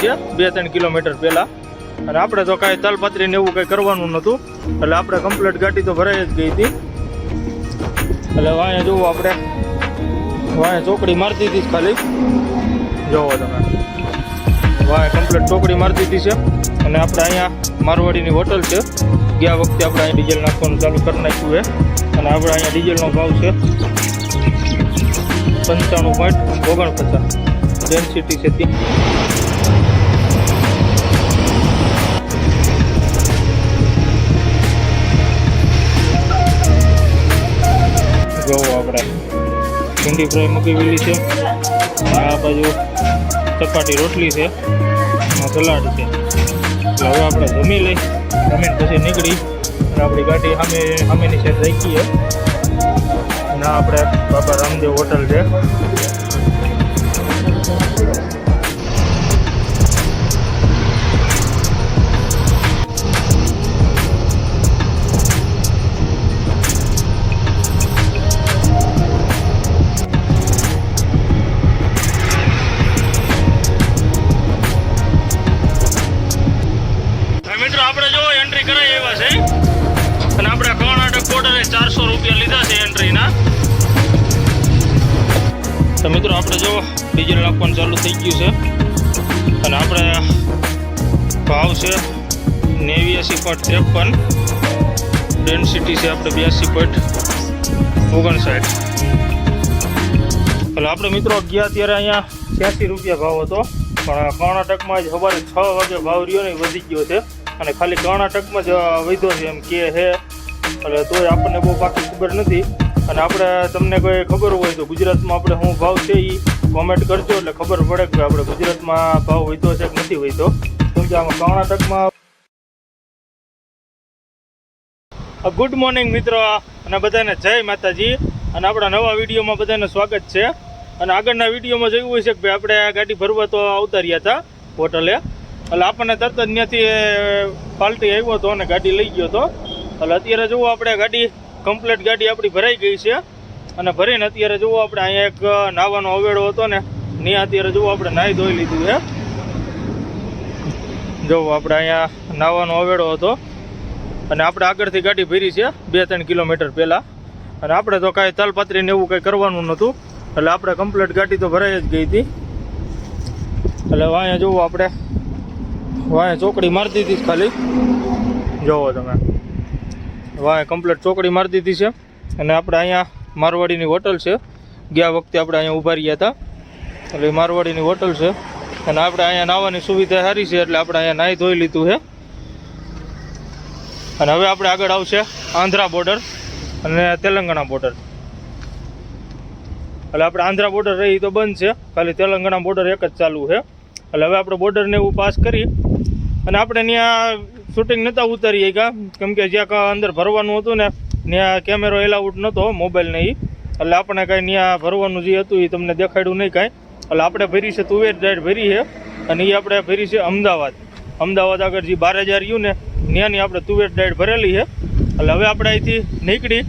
છે, બે ત્રણ કિલોમીટર પહેલાં. અને આપણે તો કાંઈ તલપત્રી ને એવું કંઈ કરવાનું નહોતું. એટલે આપણે કમ્પ્લીટ ગાડી તો ભરાઈ જ ગઈ હતી. એટલે વાંયા જોવું આપણે. વાંયા ચોકડી મારતી હતી ખાલી. જોવો તમે. વાંયા કમ્પ્લીટ ચોકડી મારતી હતી છે. અને આપણે અહીંયા મારવાડીની હોટલ છે. ગયા વખતે આપણે અહીંયા ડીઝલ નાખવાનું ચાલુ કરી નાખ્યું છે. અને આપણે અહીંયા ડીઝલનો ભાવ છે પંચાણું પોઈન્ટ ઓગણપચાસ. ડેન્સિટી છે જોવો આપણે. ભીંડી ફ્રાય મૂકેલી છે. આ બાજુ ચપાટી રોટલી છે. સલાડ છે. એટલે હવે આપણે જમી લઈ. જમીને પછી નીકળી. અને આપણી ગાડી સામે, સામેની સાઈડ રાખીએ. અને આપણે બાબા રામદેવ હોટલ છે. બોર્ડરે રૂપિયા લીધા છે એન્ટ્રીના. તો મિત્રો આપણે જો ડીઝલ નાખવાનું ચાલુ થઈ ગયું છે. અને આપણે ભાવ છે નેવ્યાસી પોઈન્ટ ત્રેપન. ડેન્સિટી છે આપણે બ્યાસી પોઈન્ટ ઓગણસાઠ. એટલે આપણે મિત્રો ગયા ત્યારે અહીંયા છ્યાસી રૂપિયા ભાવ હતો. પણ કર્ણાટકમાં જ સવારે છ વાગે ભાવ રહ્યો ને વધી ગયો છે. અને ખાલી કર્ણાટકમાં જ વધ્યો છે એમ કે હે એટલે તોય આપણને બહુ પાકી ખબર નથી. અને આપણે તમને કોઈ ખબર હોય તો ગુજરાતમાં આપણે શું ભાવ છે એ કોમેન્ટ કરજો, એટલે ખબર પડે કે આપણે ગુજરાતમાં ભાવ વધ્યો છે કે નથી વધ્યો. કેમ કે આમાં કર્ણાટકમાં ગુડ મોર્નિંગ મિત્રો, અને બધાને જય માતાજી. અને આપણા નવા વિડીયોમાં બધાને સ્વાગત છે. અને આગળના વિડીયોમાં જોયું હોય છે કે ભાઈ આપણે ગાડી ભરવા તો આવતા રહ્યા હતા હોટલે. એટલે આપણને તરત જ ત્યાંથી પાલટી આવ્યો હતો અને ગાડી લઈ ગયો હતો. એટલે અત્યારે જુઓ આપણે ગાડી કમ્પ્લીટ ગાડી આપણી ભરાઈ ગઈ છે. અને ભરીને અત્યારે જુઓ આપણે અહીંયા એક નાવાનો અવેડો હતો ને, ત્યાં અત્યારે જુઓ આપણે નાહી ધોઈ લીધું છે. જુઓ આપણે અહીંયા નાવાનો અવેડો હતો. અને આપણે આગળથી ગાડી ભરી છે બે ત્રણ કિલોમીટર પહેલાં. અને આપણે તો કાંઈ તલપત્રીને એવું કંઈ કરવાનું નહોતું. એટલે આપણે કમ્પ્લીટ ગાડી તો ભરાઈ જ ગઈ હતી. એટલે વાંયા જોવો આપણે વાંયા ચોકડી મારતી હતી ખાલી. જોવો તમે. વાંયા કમ્પ્લીટ ચોકડી મારી દીધી છે. અને આપણે અહીંયા મારવાડીની હોટલ છે. ગયા વખતે આપણે અહીંયા ઊભા રહ્યા હતા. એટલે મારવાડીની હોટલ છે. અને આપણે અહીંયા નાહવાની સુવિધા સારી છે, એટલે આપણે અહીંયા નાહી ધોઈ લીધું છે. અને હવે આપણે આગળ આવશે આંધ્રા બોર્ડર અને તેલંગાણા બોર્ડર એટલે આપણે આંધ્રા બોર્ડર રહી તો બંધ છે. ખાલી તેલંગાણા બોર્ડર એક જ ચાલુ છે. એટલે હવે આપણે બોર્ડરને એવું પાસ કરી. અને આપણે ત્યાં શૂટિંગ નહોતા ઉતારી ગયા કેમ કે જ્યાં અંદર ભરવાનું હતું ને, ત્યાં કેમેરો એલાઉડ નહોતો મોબાઈલ એ એટલે આપણે કાંઈ ત્યાં ભરવાનું જે હતું એ તમને દેખાડ્યું નહીં કાંઈ. એટલે આપણે ભરી છે તુવેર ડાયટ ભરી છે. અને એ આપણે ભરી છે અમદાવાદ. અમદાવાદ આગળ જે બાર હજાર યુ ને, ત્યાંની આપણે તુવેર ડાયટ ભરેલી છે. એટલે હવે આપણે અહીંથી નીકળી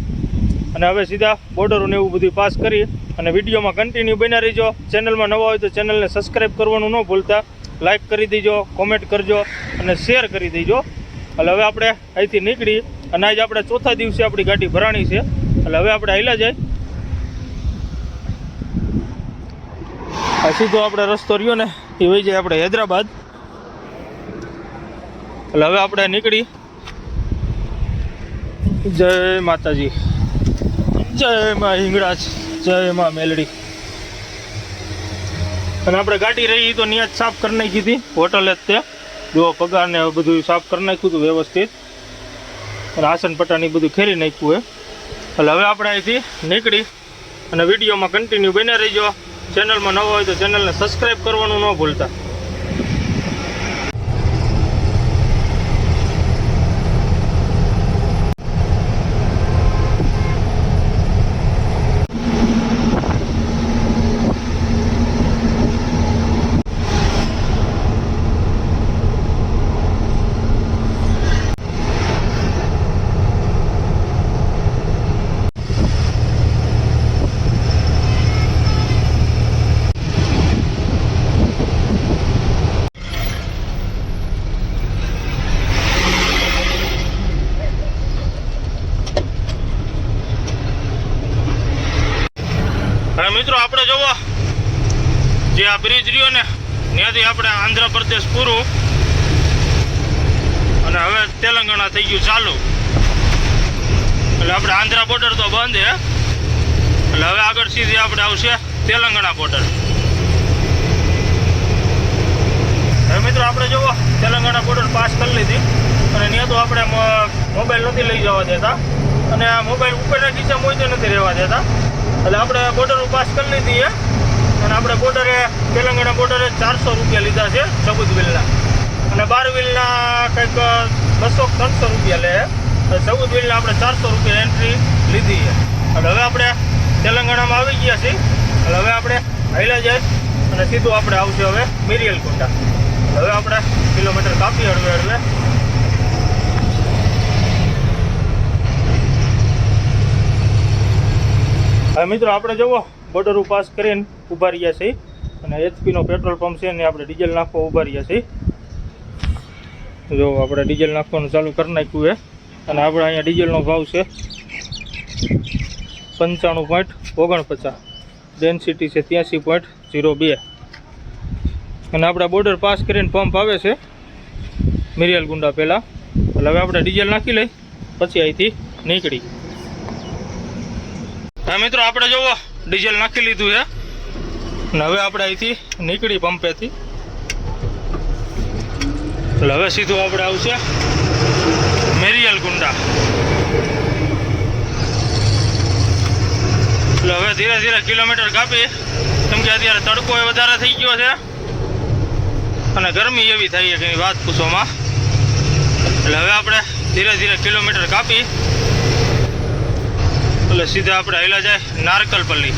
અને હવે સીધા બોર્ડરોને એવું બધું પાસ કરી અને વિડીયોમાં કન્ટિન્યુ બન્યા રહીજો. ચેનલમાં નવા હોય તો ચેનલને સબસ્ક્રાઈબ કરવાનું ન ભૂલતા. લાઇક કરી દેજો કોમેન્ટ કરજો અને શેર કરી દેજો. એટલે હવે આપણે અહીંથી નીકળી અને આજે આપણે ચોથા દિવસે આપણી ગાડી ભરાણી છે. એટલે હવે આપણે હાલ્યા જાય. સીધો આપણે રસ્તો રહ્યો ને, એ વહી જાય આપણે હૈદરાબાદ. એટલે હવે આપણે નીકળી. જય માતાજી. જય માં હિંગળાજ. જય માં મેલડી. અને આપણે ગાડી રહી તો નિયાજ સાફ કરી નાખી હતી. હોટલે જ તે. જો પગાર ને બધું સાફ કરી નાખ્યું હતું વ્યવસ્થિત. અને આસન પટાની બધું ખેરી નાખ્યું એ એટલે હવે આપણે અહીંથી નીકળી અને વિડીયોમાં કન્ટિન્યુ બને રહીજો. ચેનલમાં નવો હોય તો ચેનલને સબસ્ક્રાઈબ કરવાનું ન ભૂલતા. ત્યાંથી આપણે આંધ્રપ્રદેશ પૂરું. અને હવે તેલંગાણા થઈ ગયું ચાલુ. એટલે આપણે આંધ્રા બોર્ડર તો બંધ છે એટલે હવે આગળ સીધી આપણે આવશે તેલંગાણા બોર્ડર હવે મિત્રો આપણે જુઓ, તેલંગાણા બોર્ડર પાસ કરી લીધી. અને ત્યાં તો આપણે મોબાઈલ નથી લઈ જવા દેતા. અને મોબાઈલ ઉપરના ખીચા મોજે નથી રહેવા દેતા. એટલે આપણે બોર્ડર પાસ કરી લીધી અને આપણે બોર્ડરે તેલંગાણા બોર્ડરે ચારસો રૂપિયા લીધા છે સબૂત બિલના અને બાર વ્હીલના કંઈક બસો ત્રણસો રૂપિયા લે. ચૌદ વ્હીલના આપણે ચારસો રૂપિયા એન્ટ્રી લીધી છે. અને હવે આપણે તેલંગાણામાં આવી ગયા છીએ. એટલે હવે આપણે હાઈલા જાય અને સીધું આપણે આવશે હવે મિરિયલ કોટા હવે આપણે કિલોમીટર કાપી હળવે હળવે. હવે મિત્રો, આપણે જુઓ બોર્ડર પાસ કરીને ઊભા રહ્યા છીએ. અને એચપીનો પેટ્રોલ પંપ છે ને આપણે ડીઝલ નાખવા ઊભા રહ્યા છીએ. જો આપણે ડીઝલ નાખવાનું ચાલુ કરી નાખ્યું છે. અને આપણે અહીંયા ડીઝલનો ભાવ છે પંચાણું પોઈન્ટ ઓગણપચાસ. ડેન્સિટી છે ત્યાંસી પોઈન્ટ ઝીરો બે. અને આપણા બોર્ડર પાસ કરીને પંપ આવે છે મિરિયલ ગુંડા પહેલાં. એટલે હવે આપણે ડીઝલ નાખી લઈ, પછી અહીંથી નીકળી. હા મિત્રો, આપણે જુઓ ડીઝલ નાખી લીધું છે. અને હવે આપણે અહીંથી નીકળી પંપેથી. એટલે હવે સીધું આપણે આવશે મેરિયલ ગુંડા. એટલે હવે ધીરે ધીરે કિલોમીટર કાપી. કેમ કે અત્યારે તડકો એ વધારે થઈ ગયો છે. અને ગરમી એવી થઈ છે કે વાત પૂછવામાં. એટલે હવે આપણે ધીરે ધીરે કિલોમીટર કાપી. એટલે સીધા આપણે હેલા જાય નારકલપલ્લી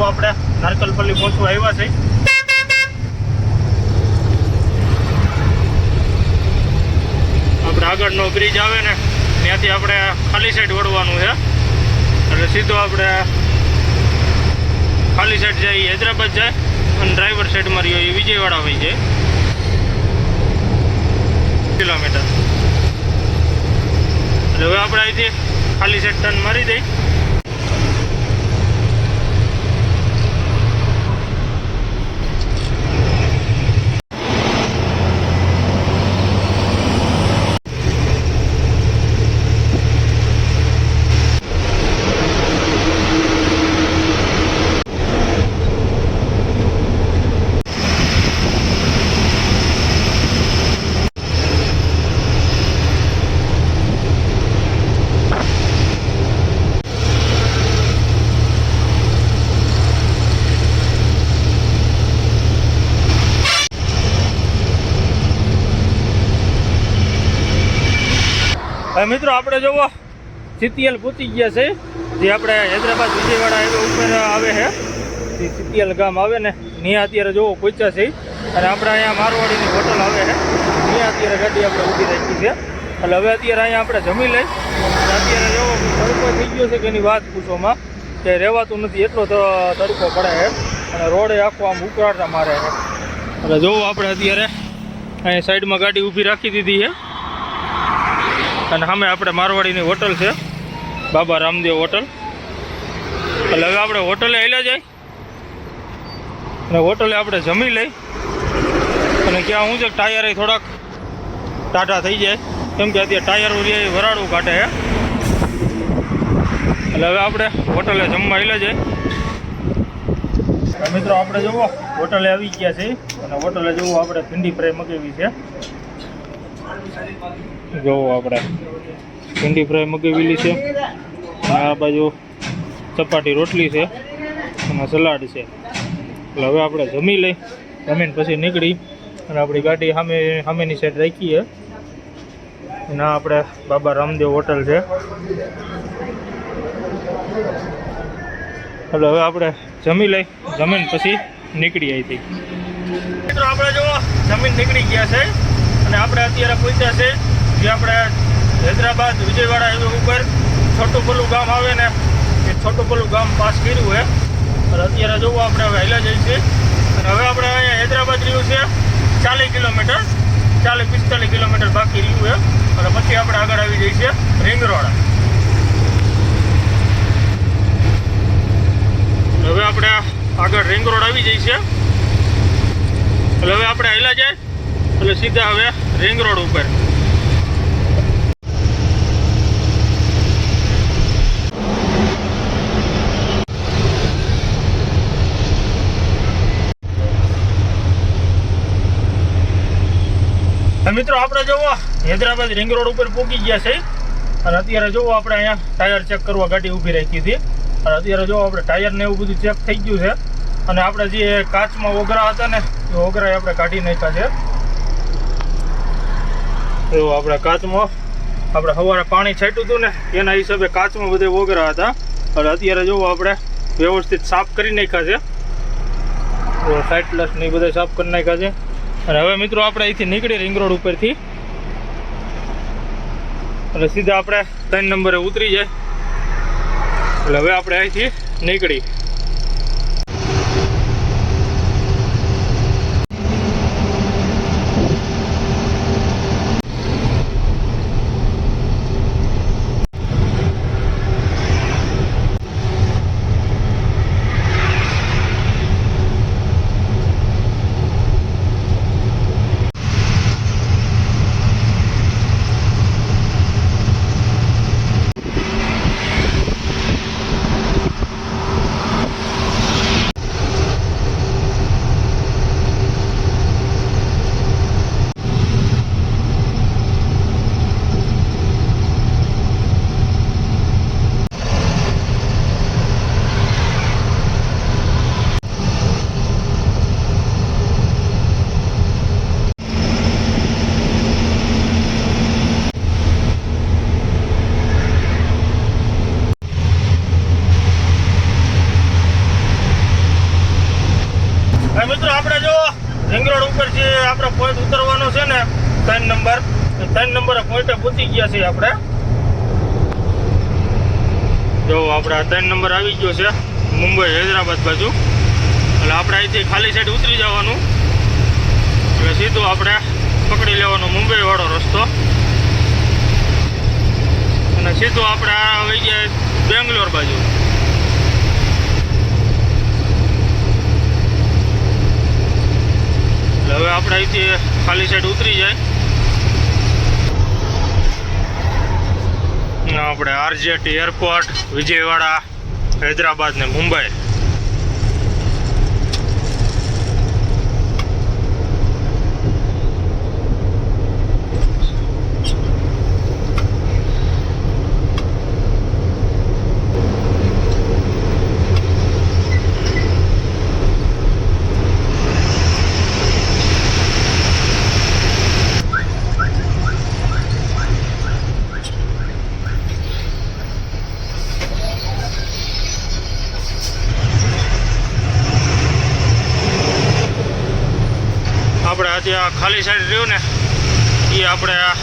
જોવું આપણે નારકલપલ્લી પહોંચવા આવ્યા છે આપણે આગળનો બ્રિજ આવે ને, ત્યાંથી આપણે ખાલી સાઈડ વળવાનું છે. એટલે સીધો આપણે ખાલી સાઈડ જાય, હૈદરાબાદ જાય, અને ડ્રાઈવર સાઈડમાં રહ્યો એ વિજયવાડા હોય છે. કિલોમીટર. એટલે હવે આપણે અહીંથી ખાલી સાઈડ ટર્ન મારી દઈ. હવે મિત્રો આપણે જોવો સિતિયલ પૂતી ગયા છે. જે આપણે હૈદરાબાદ વિજયવાડા હાઈવે ઉપર આવે છે. જે સિતિયલ ગામ આવે ને, ત્યાં અત્યારે જોવો પહોંચ્યા છે. અને આપણે અહીંયા મારવાડીની હોટલ આવે છે. ત્યાં અત્યારે ગાડી આપણે ઊભી રાખી છે. એટલે હવે અત્યારે અહીંયા આપણે જમી લઈ. અત્યારે જોવો તડકો થઈ ગયો છે કે એની વાત પૂછોમાં કે રહેવાતું નથી, એટલો તડકો પડે છે. અને રોડે આખો આમ ઉકળાટા મારે એટલે જોવો આપણે અત્યારે, અહીંયા સાઈડમાં ગાડી ઊભી રાખી દીધી છે. અને સામે આપણે મારવાડીની હોટલ છે. બાબા રામદેવ હોટલ. એટલે હવે આપણે હોટલે આવેલા જાય. અને હોટલે આપણે જમી લઈ. અને ક્યાં હું છે ટાયરે થોડાક ટાટા થઈ જાય. કેમ કે અત્યારે ટાયર ઉરી વરાળું કાઢે છે એટલે હવે આપણે હોટલે જમવા આવેલા જાય. મિત્રો આપણે જુઓ, હોટલે આવી ગયા છે અને હોટલે જુઓ, આપણે ભીંડી ફ્રાય મગાવી છે. જોવો આપણે. ભીંડી ફ્રાય મગાવેલી છે. આ બાજુ ચપાટી રોટલી છે. અને સલાડ છે. એટલે હવે આપણે જમી લઈ, જમીને પછી નીકળી. અને આપણી ગાડી સામે, સામેની સાઈડ રાખીએ. અને આપણે બાબા રામદેવ હોટલ છે. એટલે હવે આપણે જમી લઈ, જમીન પછી નીકળી અહીંથી. મિત્રો, આપણે જો જમીન નીકળી ગયા છે. અને આપણે અત્યારે પહોંચ્યા છે જે આપણે હૈદરાબાદ, વિજયવાડા હાઈવે ઉપર છોટું પલ્લું ગામ આવે ને, એ છોટું પલ્લું ગામ પાસ કર્યું છે અને અત્યારે જોવું આપણે હવે હેલા જઈએ છીએ. અને હવે આપણે અહીંયા હૈદરાબાદ રહ્યું છે. ચાલીસ કિલોમીટર, ચાલીસ, પિસ્તાલીસ કિલોમીટર બાકી રહ્યું છે અને પછી આપણે આગળ આવી જઈએ છીએ રિંગ રોડ હવે આપણે આગળ રિંગ રોડ આવી જઈએ છીએ. એટલે હવે આપણે હેલા જાય. એટલે સીધા હવે રિંગ રોડ ઉપર. મિત્રો, આપણે જોવો, હૈદરાબાદ રિંગ રોડ ઉપર પહોંચી ગયા છે. અને અત્યારે જોવો, આપણે અહીંયા ટાયર ચેક કરવા ગાડી ઊભી રાખી હતી. અને અત્યારે જોવો, આપણે ટાયર ને એવું બધું ચેક થઈ ગયું છે. અને આપણે જે કાચમાં ઓગરા હતા ને, એ ઓગરા આપણે કાઢી નાખ્યા છે. એવું આપણે કાચમાં, આપણે સવારે પાણી છાંટ્યું હતું ને, એના હિસાબે કાચમાં બધે ઓગરા હતા. અને અત્યારે જોવો, આપણે વ્યવસ્થિત સાફ કરી નાખ્યા છે. સાઇટલસ ને એ બધા સાફ કરી નાખ્યા છે. અને હવે મિત્રો આપણે અહીંથી નીકળી રિંગ રોડ ઉપરથી. એટલે સીધા આપણે ત્રણ નંબરે ઉતરી જાય. એટલે હવે આપણે અહીંથી નીકળી હવે મિત્રો આપણે જો રિંગ રોડ ઉપર જે આપણે પોઈન્ટ ઉતરવાનો છે ને ત્રણ નંબર એ ત્રણ નંબરે પોઈન્ટે પહોંચી ગયા છીએ આપણે જો આપણે આ ત્રણ નંબર આવી ગયો છે, મુંબઈ હૈદરાબાદ બાજુ. એટલે આપણે અહીંથી ખાલી સાઈડ ઉતરી જવાનું. એટલે સીધું આપણે પકડી લેવાનો મુંબઈ વાળો રસ્તો. અને સીધું આપણે આવી ગયા બેંગ્લોર બાજુ. એટલે હવે આપણે અહીંથી ખાલી સાઈડ ઉતરી જાય. આપણે આરજેટી એરપોર્ટ વિજયવાડા હૈદરાબાદ ને મુંબઈ. ખાલી સાઈડ રહ્યું ને એ આપણે આ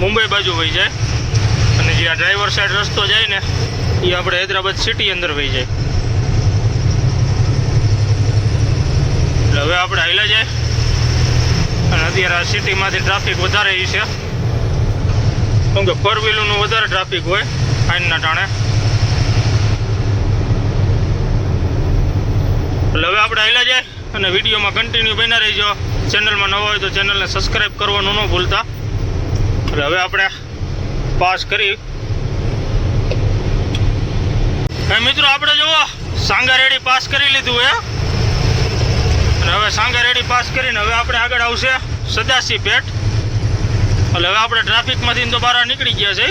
મુંબઈ બાજુ વહી જાય. અને જે આ ડ્રાઈવર સાઈડ રસ્તો જાય ને એ આપણે હૈદરાબાદ સિટી અંદર વહી જાય. એટલે હવે આપણે હાલ્યા જાય. અને અત્યારે આ સિટીમાંથી ટ્રાફિક વધારે છે. કેમ કે ફોર વ્હીલરનું વધારે ટ્રાફિક હોય આઈનના ટાણે. એટલે હવે આપણે હાલ્યા જાય. અને વિડીયોમાં કન્ટિન્યુ બન્યા રહીજો. ચેનલમાં નવા હોય તો ચેનલને સબસ્ક્રાઈબ કરવાનું ન ભૂલતા. એટલે હવે આપણે પાસ કરી. મિત્રો, આપણે જુઓ સાંગા રેડી પાસ કરી લીધું હે. અને હવે સાંગા રેડી પાસ કરીને હવે આપણે આગળ આવશે સદાસી પેટ એટલે હવે આપણે ટ્રાફિકમાંથી તો બહાર નીકળી ગયા છે.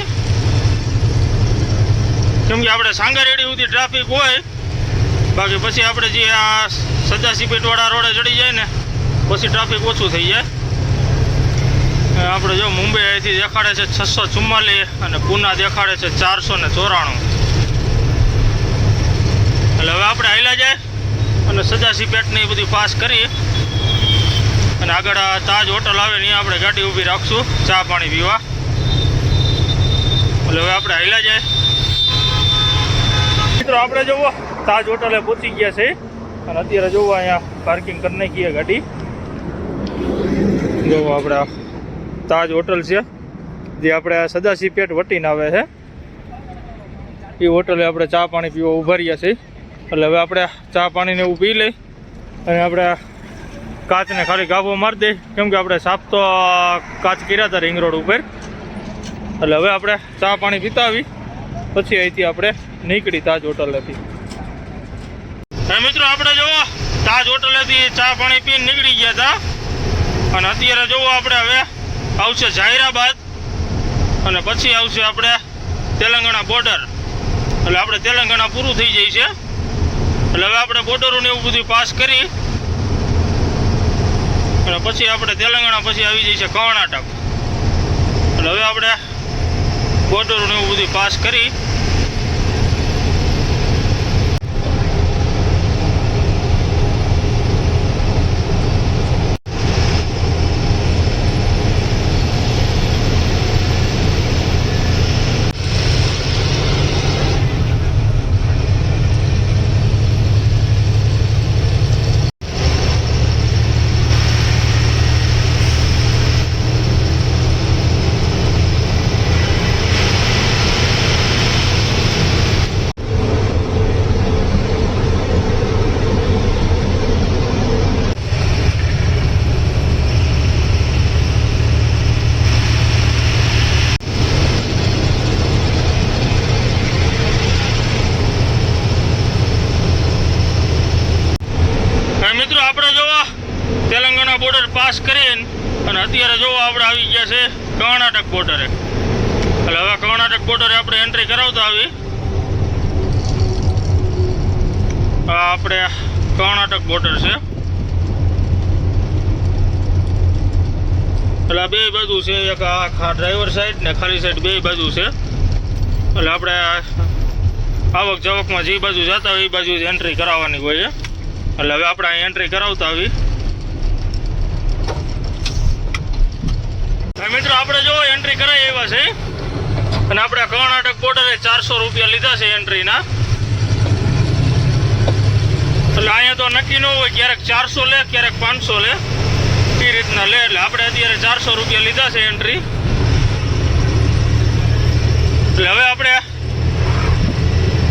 કેમ કે આપણે સાંગા રેડી સુધી ટ્રાફિક હોય. બાકી પછી આપણે જે આ સદાસી પેટવાળા રોડે ચડી જાય ને પછી ટ્રાફિક ઓછું થઈ જાય. આપણે જો મુંબઈ અહીંથી દેખાડે છે છસો ચુમ્માલીસ અને પુના દેખાડે છે ચારસો ને ચોરાણું. એટલે હવે આપણે હાલ્યા જાય અને સજાસી પેટની બધી પાસ કરી અને આગળ તાજ હોટલ આવે ને આપણે ગાડી ઊભી રાખશું, ચા પાણી પીવા. એટલે હવે આપણે હાલ્યા જાય. મિત્રો, આપણે જોવો, તાજ હોટલે પહોંચી ગયા છે. અને અત્યારે જોવો અહીંયા પાર્કિંગ કરી નાખીએ ગાડી. જોવો આપણે તાજ હોટલ છે, જે આપણે સદાશિવ પેટ વટીને આવે છે. એ હોટલે આપણે ચા પાણી પીવા ઊભા રહ્યા છે એટલે હવે આપણે ચા પાણીને એવું પી લઈ અને આપણે કાચને ખાલી ગાભો મારી દઈ કેમ કે આપણે સાફ તો કાચ કર્યા હતા રિંગ રોડ ઉપર. એટલે હવે આપણે ચા પાણી પીતાવી પછી અહીંથી આપણે નીકળી તાજ હોટલેથી. મિત્રો, આપણે જોવો તાજ હોટલેથી ચા પાણી પીને નીકળી ગયા હતા. અને અત્યારે જોવો આપણે હવે આવશે જાહેરાબાદ અને પછી આવશે આપણે તેલંગાણા બોર્ડર એટલે આપણે તેલંગાણા પૂરું થઈ જાય છે. એટલે હવે આપણે બોર્ડરોને એવું બધું પાસ કરી અને પછી આપણે તેલંગાણા પછી આવી જાય છે કર્ણાટક. એટલે હવે આપણે બોર્ડરોને એવું બધું પાસ કરી હવે મિત્રો આપણે જોવો તેલંગાણા બોર્ડર પાસ કરીને અને અત્યારે જોવો આપણે આવી ગયા છે કર્ણાટક બોર્ડરે એટલે હવે કર્ણાટક બોર્ડરે આપણે એન્ટ્રી કરાવતા આવી આ આપણે કર્ણાટક બોર્ડર છે. એટલે બે બાજુ છે, એક આ ડ્રાઈવર સાઈડ ને ખાલી સાઈડ બે બાજુ છે. એટલે આપણે આવક જાવકમાં જે બાજુ જતા હોય એ બાજુ એન્ટ્રી કરાવવાની હોય. છે એટલે હવે આપણે અહીં એન્ટ્રી કરાવતા આવી મિત્રો, આપણે જો એન્ટ્રી કરાવી એવા છે. અને આપણે કર્ણાટક બોર્ડરે ચારસો રૂપિયા લીધા છે એન્ટ્રીના એટલે અહીંયા તો નક્કી ન હોય ક્યારેક ચારસો લે, ક્યારેક પાંચસો લે. એ રીતના લે, એટલે આપણે અત્યારે ચારસો રૂપિયા લીધા છે એન્ટ્રી એટલે હવે આપણે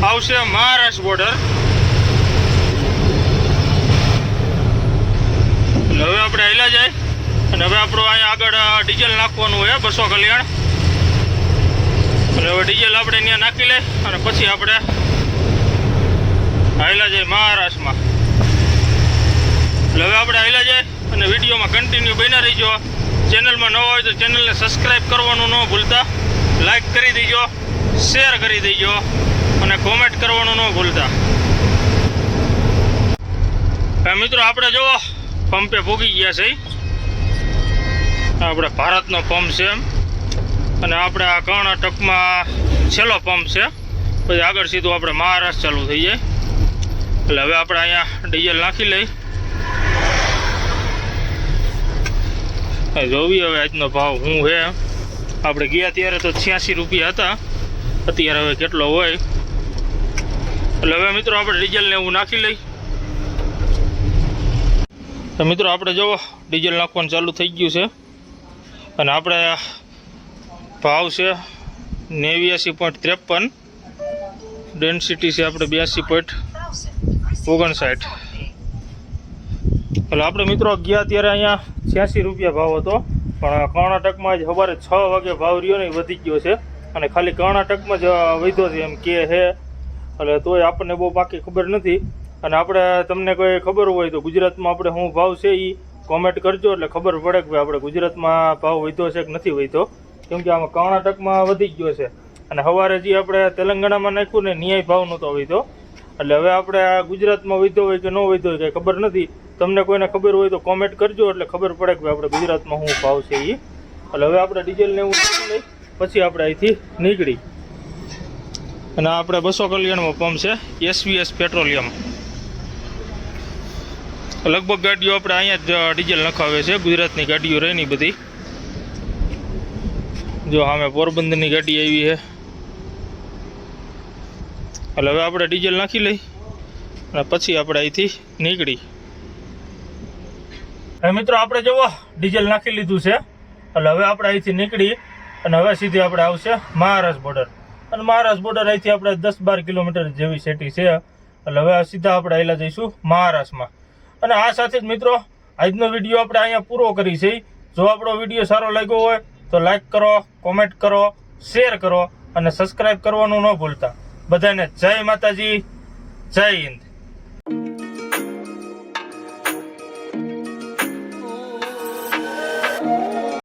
આવશે મહારાષ્ટ્ર બોર્ડર હવે આપણે હેલા જાય. અને હવે આપણું અહીંયા આગળ ડીઝલ નાખવાનું હોય બસો કલ્યાણ. એટલે હવે ડીઝલ આપણે ત્યાં નાખી લઈ અને પછી આપણે હાઈલા જાય મહારાષ્ટ્રમાં. એટલે હવે આપણે હાઈલા જાય અને વિડીયોમાં કન્ટિન્યુ બન્યા રહીજો. ચેનલમાં ન હોય તો ચેનલને સબસ્ક્રાઈબ કરવાનું ન ભૂલતા. લાઈક કરી દેજો શેર કરી દેજો અને કોમેન્ટ કરવાનું ન ભૂલતા. મિત્રો આપણે જુઓ પંપે ભોગી ગયા છે. આપણે ભારતનો પંપ છે એમ. અને આપણે આ કર્ણાટકમાં છેલ્લો પંપ છે. પછી આગળ સીધું આપણે મહારાષ્ટ્ર ચાલુ થઈ જાય. એટલે હવે આપણે અહીંયા ડીઝલ નાખી લઈ. જોવી હવે આજનો ભાવ શું છે. આપણે ગયા ત્યારે તો છ્યાસી રૂપિયા હતા. અત્યારે હવે કેટલો હોય. એટલે હવે મિત્રો આપણે ડીઝલને એવું નાખી લઈ. મિત્રો આપણે જુઓ ડીઝલ નાખવાનું ચાલુ થઈ ગયું છે. અને આપણે ભાવ છે નેવ્યાસી પોઈન્ટ ત્રેપન. ડેન્સિટી છે આપણે બ્યાસી પોઈન્ટ ઓગણસાઠ. એટલે આપણે મિત્રો ગયા ત્યારે અહીંયા છ્યાસી રૂપિયા ભાવ હતો. પણ કર્ણાટકમાં જ સવારે છ વાગે ભાવ રહ્યો ને વધી ગયો છે. અને ખાલી કર્ણાટકમાં જ વધ્યો છે એમ કે છે. એટલે તોય આપણને બહુ બાકી ખબર નથી. અને આપણે તમને કોઈ ખબર હોય તો ગુજરાતમાં આપણે શું ભાવ છે એ કોમેન્ટ કરજો. એટલે ખબર પડે કે ભાઈ આપણે ગુજરાતમાં ભાવ વધ્યો છે કે નથી વધ્યો. કેમ કે આમાં કર્ણાટકમાં વધી ગયો છે. અને સવારે જે આપણે તેલંગાણામાં નાખ્યું ને ન્યાય ભાવ નહોતો વધ્યો. એટલે હવે આપણે આ ગુજરાતમાં વધ્યો હોય કે ન વધ્યો હોય કંઈ ખબર નથી. તમને કોઈને ખબર હોય તો કોમેન્ટ કરજો, એટલે ખબર પડે કે આપણે ગુજરાતમાં શું ભાવ છે એ એટલે હવે આપણે ડીઝલને એવું લઈ પછી આપણે અહીંથી નીકળી. અને આપણે બસો કલ્યાણમાં પંપ છે એસવીએસ પેટ્રોલિયમ લગભગ ગાડીઓ આપણે અહીંયા જ ડીઝલ નખાવે છે, ગુજરાતની ગાડીઓ રહી બધી. જો સામે પોરબંદરની ગાડી આવી છે. એટલે હવે આપણે ડીઝલ નાખી લઈ અને પછી આપણે અહીંથી નીકળી. હવે મિત્રો આપણે જુઓ ડીઝલ નાખી લીધું છે. એટલે હવે આપણે અહીંથી નીકળી અને હવે સીધી આપણે આવશે મહારાષ્ટ્ર બોર્ડર અને મહારાષ્ટ્ર બોર્ડર અહીંથી આપણે દસ બાર કિલોમીટર જેવી સેટી છે. એટલે હવે સીધા આપણે આવેલા જઈશું મહારાષ્ટ્રમાં. અને આ સાથે જ મિત્રો, આજનો વીડિયો આપણે અહીંયા પૂરો કરી છે. જો આપણો વીડિયો સારો લાગ્યો હોય તો લાઈક કરો કોમેન્ટ કરો શેર કરો અને સબસ્ક્રાઈબ કરવાનું ન ભૂલતા. બધાને જય માતાજી જય હિન્દ.